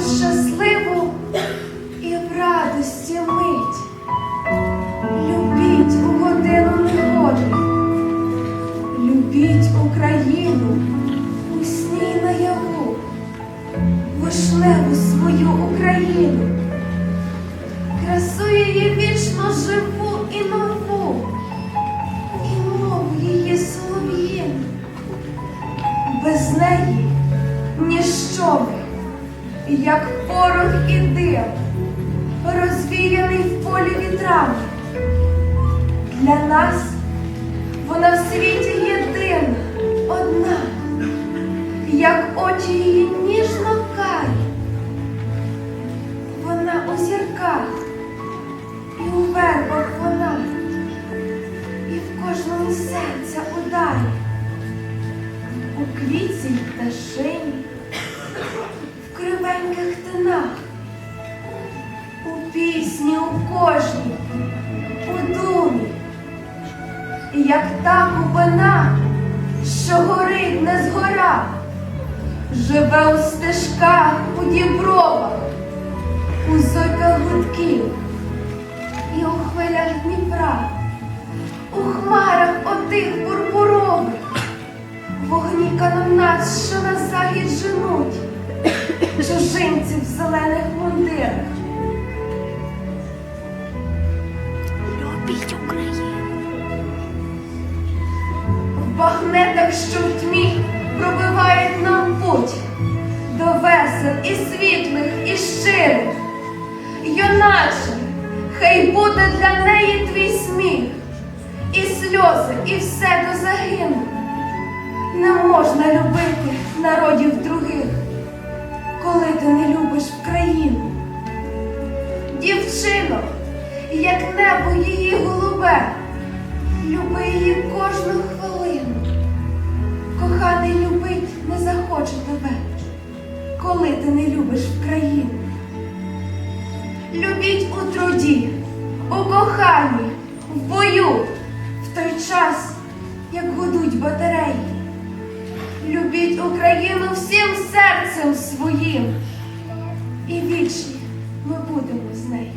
щасливу і в радості мить. Любіть у годину негоди, любіть Україну у сні наяву, вишневу свою Україну, красує її вічно живу і нову. Як порох і дим, розвіяний в полі вітрами. Для нас вона в світі єдина, одна, як очі її ніжно карі. Вона у зірках, і у вербах вона, і в кожному серця ударі, у квітці й пташині, кривеньких у пісні у кожній, у думі, як та купина, що горить не згора, живе у стежках, у дібровах, у зойках гудків і у хвилях Дніпра, у хмарах отих пурпурових, вогні канонат, що на захід женуть, чужинців в зелених мундирах. Любіть Україну. В багнетах, що в тьмі пробивають нам путь до весел і світлих, і щирих. Юначе, хай буде для неї твій сміх, і сльози, і все до загину. Не можна любити народів других, коли ти не любиш країну. Дівчино, як небо її голубе, люби її кожну хвилину. Коханий любить не захоче тебе, коли ти не любиш країну. Любіть у труді, у коханні, в бою, в той час, як гудуть батареї. Любіть Україну всім серцем своїм, і вічні ми будемо з нею.